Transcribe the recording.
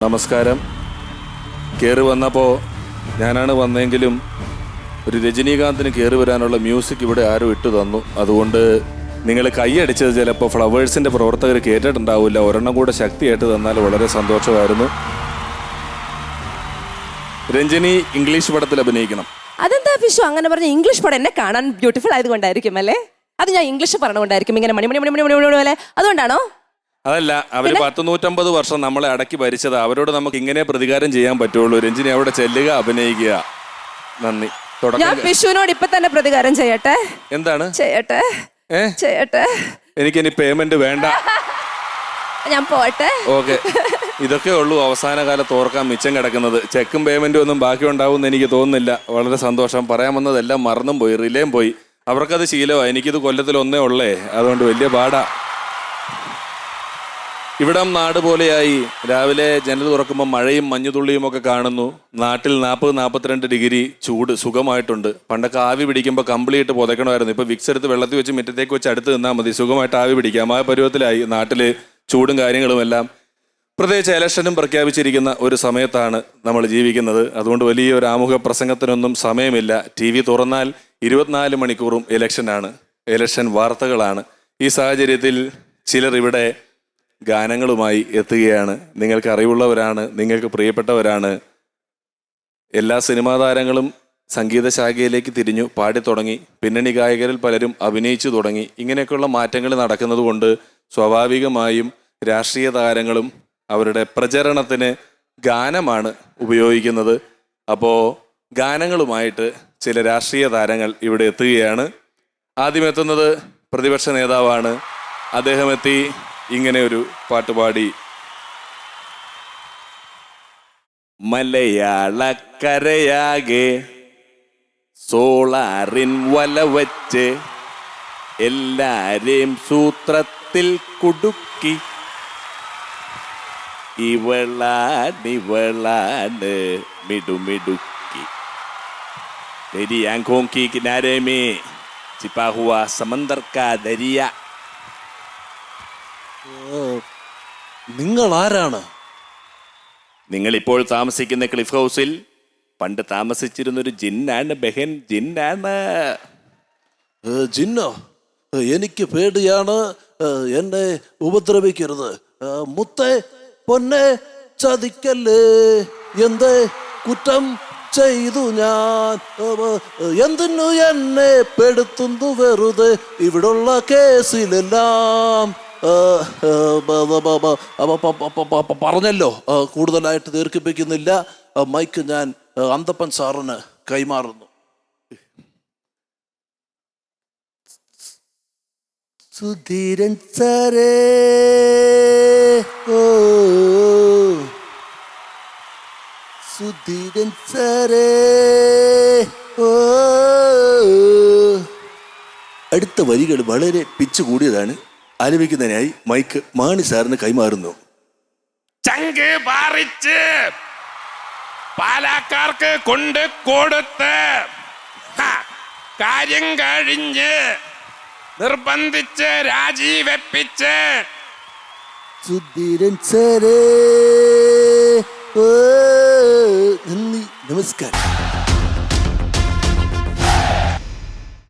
നമസ്കാരം കയറി വന്നപ്പോൾ ഞാനാണ് വന്നെങ്കിലും ഒരു രജനീകാന്തിന് കയറി വരാനുള്ള മ്യൂസിക് ഇവിടെ ആരും ഇട്ടു തന്നു അതുകൊണ്ട് നിങ്ങൾ കൈയടിച്ചത് ചിലപ്പോൾ ഫ്ലവേഴ്സിന്റെ പ്രവർത്തകർ കേട്ടിട്ടുണ്ടാവില്ല ഒരെണ്ണം കൂടെ ശക്തിയായിട്ട് തന്നാൽ വളരെ സന്തോഷമായിരുന്നു രഞ്ജിനി ഇംഗ്ലീഷ് പടത്തിൽ അഭിനയിക്കണം അതെന്താ വിഷു അങ്ങനെ പറഞ്ഞ ഇംഗ്ലീഷ് പടം എന്നെ കാണാൻ ബ്യൂട്ടിഫുൾ ആയതുകൊണ്ടായിരിക്കും അല്ലേ അത് ഞാൻ ഇംഗ്ലീഷ് പറഞ്ഞുകൊണ്ടായിരിക്കും ഇങ്ങനെ മണി മണി മണി മണി മണി പോലെ അതുകൊണ്ടാണോ അതല്ല അവർ പത്ത് നൂറ്റമ്പത് വർഷം നമ്മളെ അടക്കി ഭരിച്ചത്. അവരോട് നമുക്ക് ഇങ്ങനെ പ്രതികാരം ചെയ്യാൻ പറ്റുള്ളൂ. രഞ്ജിനി അവിടെ ചെല്ലുക അഭിനയിക്കുക. നന്ദി. ഞാൻ തുടക്കം വിഷുവിനോട് ഇപ്പൊ തന്നെ പ്രതികാരം ചെയ്യട്ടെ? എന്താണ്? ചെയ്യട്ടെ? ഏ? ചെയ്യട്ടെ? എനിക്കിനി പേയ്മെന്റ് വേണ്ട. ഞാൻ പോട്ടെ? ഓക്കെ. ഇതൊക്കെ ഉള്ളൂ അവസാന കാലത്ത് ഓർക്കാൻ മിച്ചം കിടക്കുന്നത്. ചെക്കും പേയ്മെന്റും ഒന്നും ബാക്കി ഉണ്ടാവും എനിക്ക് തോന്നുന്നില്ല. വളരെ സന്തോഷം. പറയാൻ വന്നതെല്ലാം മറന്നും പോയി റിലേയും പോയി. അവർക്കത് ശീലമാണ് എനിക്കിത് കൊല്ലത്തിൽ ഒന്നേ ഉള്ളേ. അതുകൊണ്ട് വലിയ പാടാ. ഇവിടം നാട് പോലെയായി. രാവിലെ ജനൽ തുറക്കുമ്പോൾ മഴയും മഞ്ഞുതുള്ളിയും ഒക്കെ കാണുന്നു. നാട്ടിൽ നാൽപ്പത് നാൽപ്പത്തിരണ്ട് ഡിഗ്രി ചൂട് സുഖമായിട്ടുണ്ട്. പണ്ടൊക്കെ ആവി പിടിക്കുമ്പോൾ കമ്പിളിയിട്ട് പുതയ്ക്കണമായിരുന്നു. ഇപ്പൊ വിക്സ് എടുത്ത് വെള്ളത്തിൽ വെച്ച് മുറ്റത്തേക്ക് വെച്ച് അടുത്ത് നിന്നാൽ മതി. സുഖമായിട്ട് ആവി പിടിക്കാം. ആ പരുവത്തിലായി നാട്ടിൽ ചൂടും കാര്യങ്ങളും എല്ലാം. പ്രത്യേകിച്ച് ഇലക്ഷനും പ്രഖ്യാപിച്ചിരിക്കുന്ന ഒരു സമയത്താണ് നമ്മൾ ജീവിക്കുന്നത്. അതുകൊണ്ട് വലിയ ഒരു ആമുഖ പ്രസംഗത്തിനൊന്നും സമയമില്ല. ടി വി തുറന്നാൽ ഇരുപത്തിനാല് മണിക്കൂറും ഇലക്ഷനാണ്. ഇലക്ഷൻ വാർത്തകളാണ്. ഈ സാഹചര്യത്തിൽ ചിലർ ഇവിടെ ഗാനങ്ങളുമായി എത്തുകയാണ്. നിങ്ങൾക്ക് അറിവുള്ളവരാണ് നിങ്ങൾക്ക് പ്രിയപ്പെട്ടവരാണ്. എല്ലാ സിനിമാ താരങ്ങളും സംഗീത ശാഖയിലേക്ക് തിരിഞ്ഞു പാടി തുടങ്ങി. പിന്നണി ഗായകരിൽ പലരും അഭിനയിച്ചു തുടങ്ങി. ഇങ്ങനെയൊക്കെയുള്ള മാറ്റങ്ങൾ നടക്കുന്നതുകൊണ്ട് സ്വാഭാവികമായും രാഷ്ട്രീയ താരങ്ങളും അവരുടെ പ്രചരണത്തിന് ഗാനമാണ് ഉപയോഗിക്കുന്നത്. അപ്പോൾ ഗാനങ്ങളുമായിട്ട് ചില രാഷ്ട്രീയ താരങ്ങൾ ഇവിടെ എത്തുകയാണ്. ആദ്യം എത്തുന്നത് പ്രതിപക്ഷ നേതാവാണ്. അദ്ദേഹം എത്തി ഇങ്ങനെ ഒരു പാട്ട് പാടി. മലയാളക്കരയാകെ സോളാറിൻ വല വച്ച് എല്ലാരെയും സൂത്രത്തിൽ കുടുക്കി. ഇവളാണിവളാണ് മിടുമിടുക്കി. ദരിയാങ്കോങ്കി കിനാരമേ. ചിപ്പാഹുവ സമന്തർക്ക ദരിയ. നിങ്ങൾ ആരാണ് നിങ്ങൾ ഇപ്പോൾ താമസിക്കുന്ന ക്ലിഫ് ഹൗസിൽ പണ്ട് താമസിച്ചിരുന്ന ഒരു ജിന്നാണ് ബെഹൻ ജിന്നാണ്. ജിന്നോ എനിക്ക് പേടിയാണ് എന്നെ ഉപദ്രവിക്കരുത്. മുത്തേ പൊന്നെ ചതിക്കല്ലേ? എന്ത് കുറ്റം ചെയ്തു ഞാൻ? എന്തിനു എന്നെ പെടുത്തുന്നു വെറുതെ? ഇവിടുള്ള കേസിലെല്ലാം പറഞ്ഞല്ലോ കൂടുതലായിട്ട് ദീർഘിപ്പിക്കുന്നില്ല മൈക്ക് ഞാൻ അന്തപ്പൻ സാറിന് കൈമാറുന്നു സുധീരൻ സാറേ ഓ സുധീരൻ സാറേ ഓ അടുത്ത വരികൾ വളരെ പിച്ച് കൂടിയതാണ് ആലപിക്കുന്നതിനായി മൈക്ക് മാണി സാറിന് കൈമാറുന്നു. ചങ്ക് പാറിച്ച് പാലാക്കാർക്ക് കൊണ്ട് കൊടുത്ത് കാര്യം കഴിഞ്ഞ് നിർബന്ധിച്ച് രാജിവെപ്പിച്ച്. സുധീരൻ നന്ദി നമസ്കാരം.